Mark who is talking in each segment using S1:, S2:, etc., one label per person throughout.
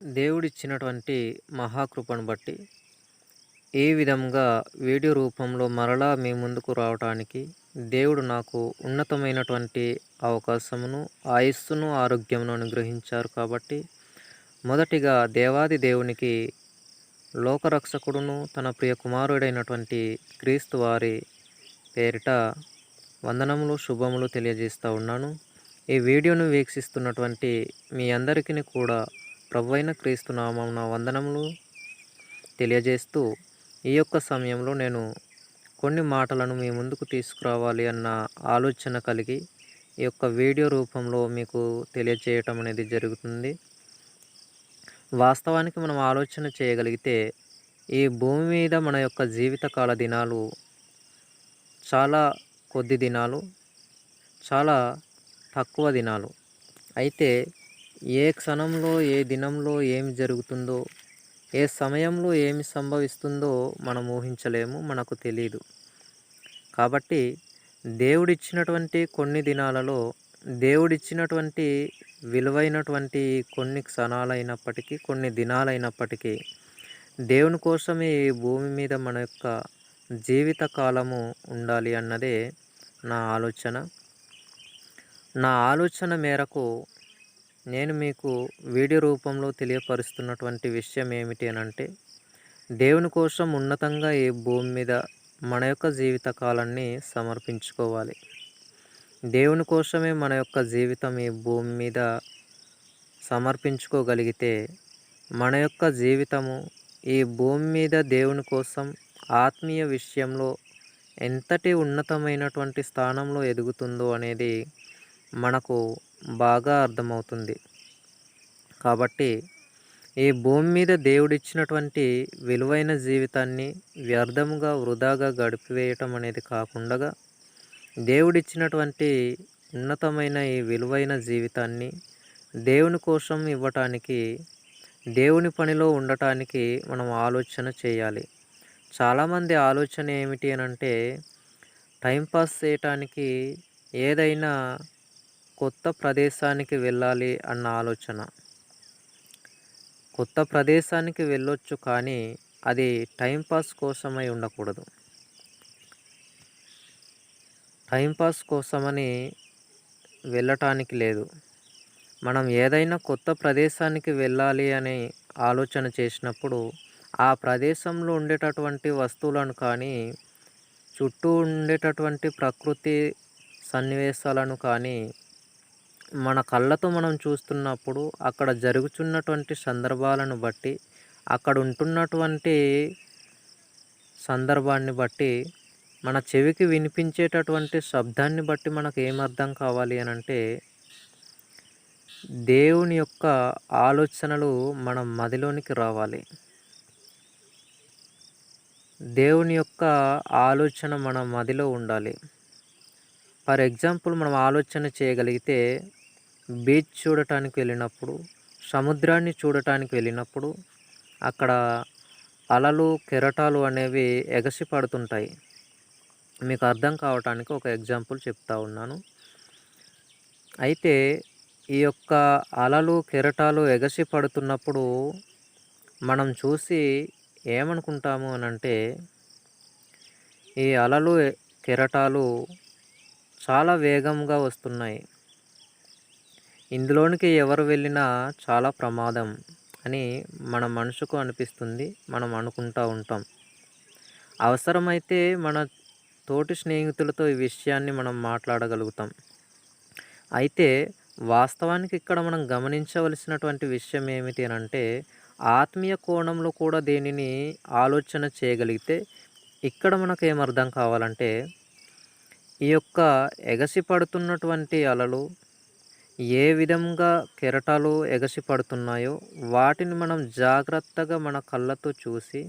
S1: దేవుడిచ్చినటువంటి మహాకృపను బట్టి ఏ విధంగా వీడియో రూపంలో మరలా మీ ముందుకు రావటానికి దేవుడు నాకు ఉన్నతమైనటువంటి అవకాశమును ఆయుస్సును ఆరోగ్యమును అనుగ్రహించారు కాబట్టి మొదటిగా దేవాది దేవునికి లోకరక్షకుడును తన ప్రియ కుమారుడైనటువంటి క్రీస్తు వారి పేరిట వందనములు శుభములు తెలియజేస్తూ ఉన్నాను. ఈ వీడియోను వీక్షిస్తున్నటువంటి మీ అందరికీ కూడా ప్రభువైన క్రీస్తు నామం నా వందనములు తెలియజేస్తూ ఈ యొక్క సమయంలో నేను కొన్ని మాటలను మీ ముందుకు తీసుకురావాలి అన్న ఆలోచన కలిగి ఈ యొక్క వీడియో రూపంలో మీకు తెలియజేయటం అనేది జరుగుతుంది. వాస్తవానికి మనం ఆలోచన చేయగలిగితే ఈ భూమి మీద మన యొక్క జీవితకాల దినాలు చాలా కొద్ది దినాలు చాలా తక్కువ దినాలు. అయితే ఏ క్షణంలో ఏ దినంలో ఏమి జరుగుతుందో ఏ సమయంలో ఏమి సంభవిస్తుందో మనం ఊహించలేము మనకు తెలియదు కాబట్టి దేవుడిచ్చినటువంటి కొన్ని దినాలలో దేవుడిచ్చినటువంటి విలువైనటువంటి కొన్ని క్షణాలైనప్పటికీ కొన్ని దినాలైనప్పటికీ దేవుని కోసమే ఈ భూమి మీద మన యొక్క జీవిత కాలము ఉండాలి అన్నదే నా ఆలోచన. నా ఆలోచన మేరకు నేను మీకు వీడియో రూపంలో తెలియపరుస్తున్నటువంటి విషయం ఏమిటి అని అంటే దేవుని కోసం ఉన్నతంగా ఈ భూమి మీద మన యొక్క జీవిత కాలాన్ని సమర్పించుకోవాలి. దేవుని కోసమే మన యొక్క జీవితం ఈ భూమి మీద సమర్పించుకోగలిగితే మన యొక్క జీవితము ఈ భూమి మీద దేవుని కోసం ఆత్మీయ విషయంలో ఎంతటి ఉన్నతమైనటువంటి స్థానంలో ఎదుగుతుందో అనేది మనకు బాగా అర్థమవుతుంది. కాబట్టి ఈ భూమి మీద దేవుడిచ్చినటువంటి విలువైన జీవితాన్ని వ్యర్థముగా వృధాగా గడిపివేయటం అనేది కాకుండా దేవుడిచ్చినటువంటి ఉన్నతమైన ఈ విలువైన జీవితాన్ని దేవుని కోసం ఇవ్వటానికి దేవుని పనిలో ఉండటానికి మనం ఆలోచన చేయాలి. చాలామంది ఆలోచన ఏమిటి అని అంటే టైంపాస్ చేయటానికి ఏదైనా కొత్త ప్రదేశానికి వెళ్ళాలి అన్న ఆలోచన. కొత్త ప్రదేశానికి వెళ్ళొచ్చు కానీ అది టైంపాస్ కోసమై ఉండకూడదు. టైంపాస్ కోసమని వెళ్ళటానికి లేదు. మనం ఏదైనా కొత్త ప్రదేశానికి వెళ్ళాలి అని ఆలోచన చేసినప్పుడు ఆ ప్రదేశంలో ఉండేటటువంటి వస్తువులను కానీ చుట్టూ ఉండేటటువంటి ప్రకృతి సన్నివేశాలను కానీ మన కళ్ళతో మనం చూస్తున్నప్పుడు అక్కడ జరుగుతున్నటువంటి సందర్భాలను బట్టి అక్కడ ఉంటున్నటువంటి సందర్భాన్ని బట్టి మన చెవికి వినిపించేటటువంటి శబ్దాన్ని బట్టి మనకు ఏమర్థం కావాలి అని అంటే దేవుని యొక్క ఆలోచనలు మన మదిలోనికి రావాలి. దేవుని యొక్క ఆలోచన మన మదిలో ఉండాలి. ఫర్ ఎగ్జాంపుల్ మనం ఆలోచన చేయగలిగితే బీచ్ చూడటానికి వెళ్ళినప్పుడు సముద్రాన్ని చూడటానికి వెళ్ళినప్పుడు అక్కడ అలలు కెరటాలు అనేవి ఎగసి పడుతుంటాయి. మీకు అర్థం కావటానికి ఒక ఎగ్జాంపుల్ చెప్తా ఉన్నాను. అయితే ఈ యొక్క అలలు కెరటాలు ఎగసి పడుతున్నప్పుడు మనం చూసి ఏమనుకుంటాము అని అంటే ఈ అలలు కెరటాలు చాలా వేగంగా వస్తున్నాయి. ఇందులోనికి ఎవరు వెళ్ళినా చాలా ప్రమాదం అని మన మనసుకు అనిపిస్తుంది మనం అనుకుంటూ ఉంటాం. అవసరమైతే మన తోటి స్నేహితులతో ఈ విషయాన్ని మనం మాట్లాడగలుగుతాం. అయితే వాస్తవానికి ఇక్కడ మనం గమనించవలసినటువంటి విషయం ఏమిటి అని అంటే ఆత్మీయ కోణంలో కూడా దేనిని ఆలోచన చేయగలిగితే ఇక్కడ మనకు ఏమర్థం కావాలంటే ఈ యొక్క ఎగసి పడుతున్నటువంటి అలలు ఏ విధంగా కెరటాలు ఎగసి పడుతున్నాయో వాటిని మనం జాగ్రత్తగా మన కళ్ళతో చూసి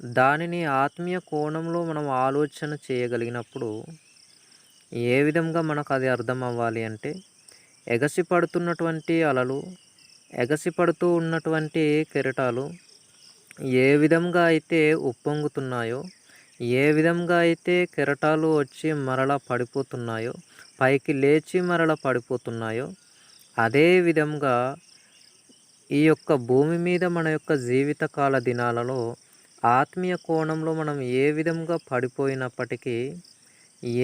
S1: దానిని ఆత్మీయ కోణంలో మనం ఆలోచన చేయగలిగినప్పుడు ఏ విధంగా మనకు అది అర్థం అవ్వాలి అంటే ఎగసిపడుతున్నటువంటి అలలు ఎగసిపడుతూ ఉన్నటువంటి కెరటాలు ఏ విధంగా అయితే ఉప్పొంగుతున్నాయో ఏ విధంగా అయితే కెరటాలు వచ్చి మరల పడిపోతున్నాయో పైకి లేచి మరల పడిపోతున్నాయో అదే విధంగా ఈ యొక్క భూమి మీద మన యొక్క జీవితకాల దినాలలో ఆత్మీయ కోణంలో మనం ఏ విధంగా పడిపోయినప్పటికీ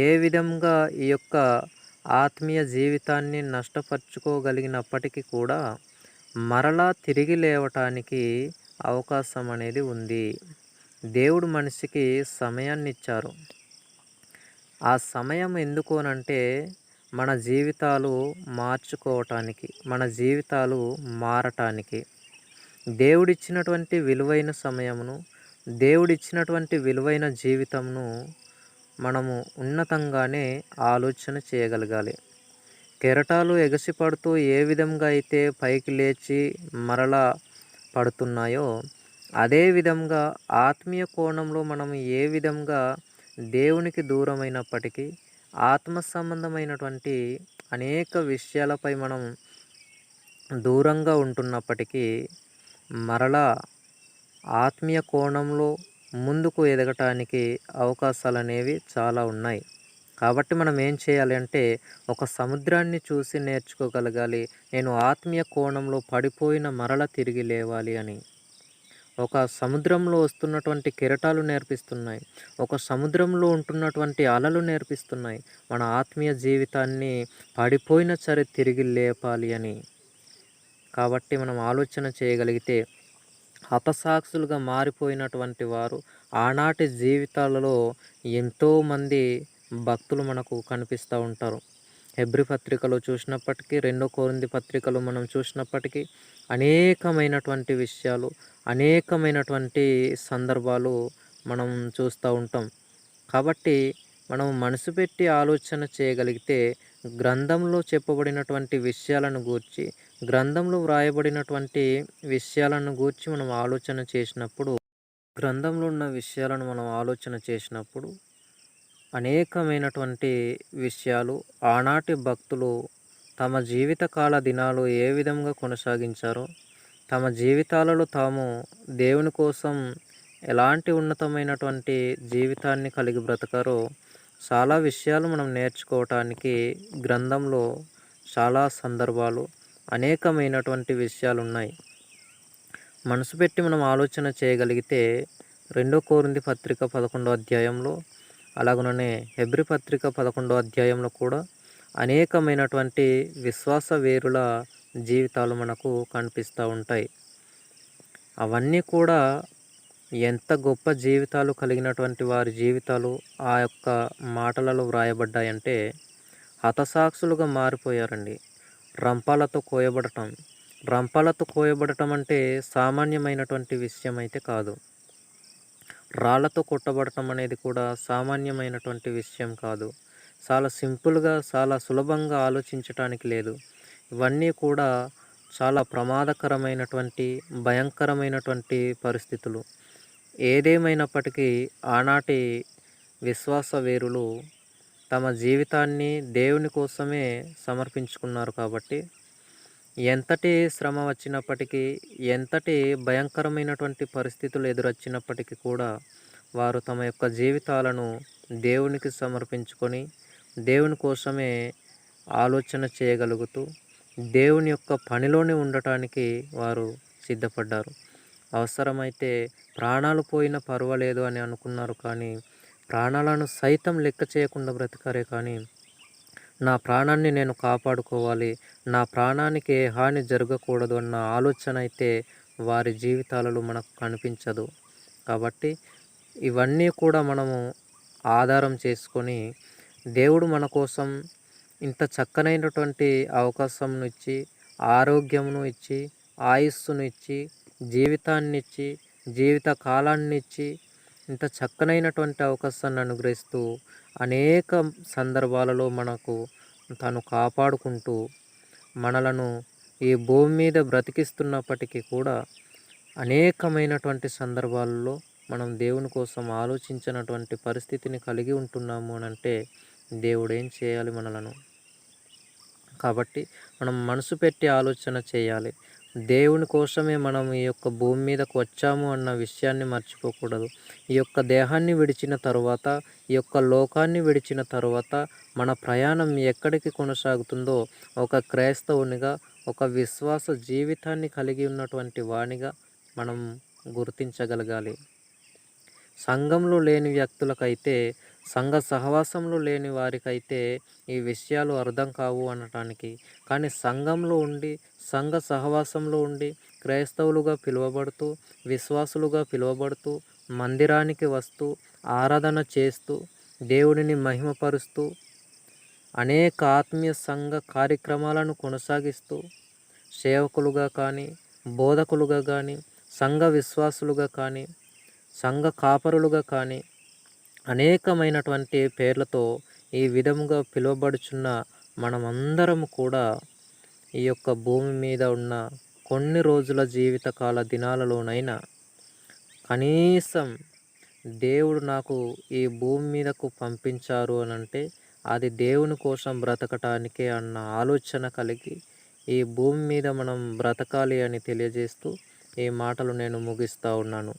S1: ఏ విధంగా ఈ యొక్క ఆత్మీయ జీవితాన్ని నష్టపరుచుకోగలిగినప్పటికీ కూడా మరలా తిరిగి లేవటానికి అవకాశం అనేది ఉంది. దేవుడు మనిషికి సమయాన్ని ఇచ్చారు ఆ సమయం ఎందుకు అనంటే మన జీవితాలు మార్చుకోవటానికి మన జీవితాలు మారటానికి. దేవుడిచ్చినటువంటి విలువైన సమయమును దేవుడిచ్చినటువంటి విలువైన జీవితంను మనము ఉన్నతంగానే ఆలోచన చేయగలగాలి. కెరటాలు ఎగసిపడుతూ ఏ విధంగా అయితే పైకి లేచి మరలా పడుతున్నాయో అదేవిధంగా ఆత్మీయ కోణంలో మనం ఏ విధంగా దేవునికి దూరమైనప్పటికీ ఆత్మ సంబంధమైనటువంటి అనేక విషయాలపై మనం దూరంగా ఉంటున్నప్పటికీ మరలా ఆత్మీయ కోణంలో ముందుకు ఎదగటానికి అవకాశాలు అనేవి చాలా ఉన్నాయి. కాబట్టి మనం ఏం చేయాలి అంటే ఒక సముద్రాన్ని చూసి నేర్చుకోగలగాలి. నేను ఆత్మీయ కోణంలో పడిపోయిన మరల తిరిగి లేవాలి అని. ఒక సముద్రంలో వస్తున్నటువంటి కెరటాలు నేర్పిస్తున్నాయి. ఒక సముద్రంలో ఉంటున్నటువంటి అలలు నేర్పిస్తున్నాయి. మన ఆత్మీయ జీవితాన్ని పడిపోయిన సరే తిరిగి లేపాలి అని. కాబట్టి మనం ఆలోచన చేయగలిగితే హతసాక్షులుగా మారిపోయినటువంటి వారు ఆనాటి జీవితాలలో ఎంతోమంది భక్తులు మనకు కనిపిస్తూ ఉంటారు. హెబ్రి పత్రికలో చూసినప్పటికీ రెండో కోరింది పత్రికలు మనం చూసినప్పటికీ అనేకమైనటువంటి విషయాలు అనేకమైనటువంటి సందర్భాలు మనం చూస్తూ ఉంటాం. కాబట్టి మనం మనసు పెట్టి ఆలోచన చేయగలిగితే గ్రంథంలో చెప్పబడినటువంటి విషయాలను గూర్చి గ్రంథంలో వ్రాయబడినటువంటి విషయాలను గూర్చి మనం ఆలోచన చేసినప్పుడు గ్రంథంలో ఉన్న విషయాలను మనం ఆలోచన చేసినప్పుడు అనేకమైనటువంటి విషయాలు ఆనాటి భక్తులు తమ జీవితకాల దినాలు ఏ విధంగా కొనసాగించారో తమ జీవితాలలో తాము దేవుని కోసం ఎలాంటి ఉన్నతమైనటువంటి జీవితాన్ని కలిగి బ్రతకారో చాలా విషయాలు మనం నేర్చుకోవటానికి గ్రంథంలో చాలా సందర్భాలు అనేకమైనటువంటి విషయాలు ఉన్నాయి మనసు పెట్టి మనం ఆలోచన చేయగలిగితే రెండో కోరింది పత్రిక పదకొండో అధ్యాయంలో అలాగనే హెబ్రి పత్రిక పదకొండో అధ్యాయంలో కూడా అనేకమైనటువంటి విశ్వాస వేరుల జీవితాలు మనకు కనిపిస్తూ ఉంటాయి. అవన్నీ కూడా ఎంత గొప్ప జీవితాలు కలిగినటువంటి వారి జీవితాలు ఆ యొక్క మాటలలో వ్రాయబడ్డాయంటే హతసాక్షులుగా మారిపోయారండి. రంపాలతో కోయబడటం. రంపాలతో కోయబడటం అంటే సామాన్యమైనటువంటి విషయం అయితే కాదు. రాళ్ళతో కొట్టబడటం అనేది కూడా సామాన్యమైనటువంటి విషయం కాదు. చాలా సింపుల్గా చాలా సులభంగా ఆలోచించటానికి లేదు. ఇవన్నీ కూడా చాలా ప్రమాదకరమైనటువంటి భయంకరమైనటువంటి పరిస్థితులు. ఏదేమైనప్పటికీ ఆనాటి విశ్వాస వేరులు తమ జీవితాన్ని దేవుని కోసమే సమర్పించుకున్నారు కాబట్టి ఎంతటి శ్రమ వచ్చినప్పటికీ ఎంతటి భయంకరమైనటువంటి పరిస్థితులు ఎదురొచ్చినప్పటికీ కూడా వారు తమ యొక్క జీవితాలను దేవునికి సమర్పించుకొని దేవుని కోసమే ఆలోచన చేయగలుగుతూ దేవుని యొక్క పనిలోనే ఉండటానికి వారు సిద్ధపడ్డారు. అవసరమైతే ప్రాణాలు పోయినా పర్వాలేదు అని అనుకున్నారు కానీ ప్రాణాలను సైతం లెక్క చేయకుండా బ్రతికారే కానీ నా ప్రాణాన్ని నేను కాపాడుకోవాలి. నా ప్రాణానికి ఏ హాని జరగకూడదు అన్న ఆలోచన అయితే వారి జీవితాలలో మనకు కనిపించదు. కాబట్టి ఇవన్నీ కూడా మనము ఆధారం చేసుకొని దేవుడు మన కోసం ఇంత చక్కనైనటువంటి అవకాశంను ఇచ్చి ఆరోగ్యమును ఇచ్చి ఆయుస్సును ఇచ్చి జీవితాన్ని ఇచ్చి జీవిత కాలాన్ని ఇచ్చి ఇంత చక్కనైనటువంటి అవకాశాన్ని అనుగ్రహిస్తూ అనేక సందర్భాలలో మనకు తను కాపాడుకుంటూ మనలను ఈ భూమి మీద బ్రతికిస్తున్నప్పటికీ కూడా అనేకమైనటువంటి సందర్భాలలో మనం దేవుని కోసం ఆలోచించినటువంటి పరిస్థితిని కలిగి ఉంటున్నాము అని అంటే దేవుడు ఏం చేయాలి మనలను? కాబట్టి మనం మనసు పెట్టి ఆలోచన చేయాలి. దేవుని కోసమే మనం ఈ యొక్క భూమి మీదకు వచ్చాము అన్న విషయాన్ని మర్చిపోకూడదు. ఈ యొక్క దేహాన్ని విడిచిన తరువాత ఈ యొక్క లోకాన్ని విడిచిన తరువాత మన ప్రయాణం ఎక్కడికి కొనసాగుతుందో ఒక క్రైస్తవునిగా ఒక విశ్వాస జీవితాన్ని కలిగి ఉన్నటువంటి వాణిగా మనం గుర్తించగలగాలి. సంఘంలో లేని వ్యక్తులకైతే సంఘ సహవాసంలో లేని వారికైతే ఈ విషయాలు అర్థం కావు అనటానికి. కానీ సంఘంలో ఉండి సంఘ సహవాసంలో ఉండి క్రైస్తవులుగా పిలువబడుతూ విశ్వాసులుగా పిలువబడుతూ మందిరానికి వస్తూ ఆరాధన చేస్తూ దేవుడిని మహిమపరుస్తూ అనేక ఆత్మీయ సంఘ కార్యక్రమాలను కొనసాగిస్తూ సేవకులుగా కానీ బోధకులుగా కానీ సంఘ విశ్వాసులుగా కానీ సంఘ కాపరులుగా కానీ అనేకమైనటువంటి పేర్లతో ఈ విధముగా పిలువబడుచున్న మనమందరము కూడా ఈ యొక్క భూమి మీద ఉన్న కొన్ని రోజుల జీవితకాల దినాలలోనైనా కనీసం దేవుడు నాకు ఈ భూమి మీదకు పంపించారు అని అంటే అది దేవుని కోసం బ్రతకటానికే అన్న ఆలోచన కలిగి ఈ భూమి మీద మనం బ్రతకాలి అని తెలియజేస్తూ ఈ మాటలు నేను ముగిస్తూ ఉన్నాను.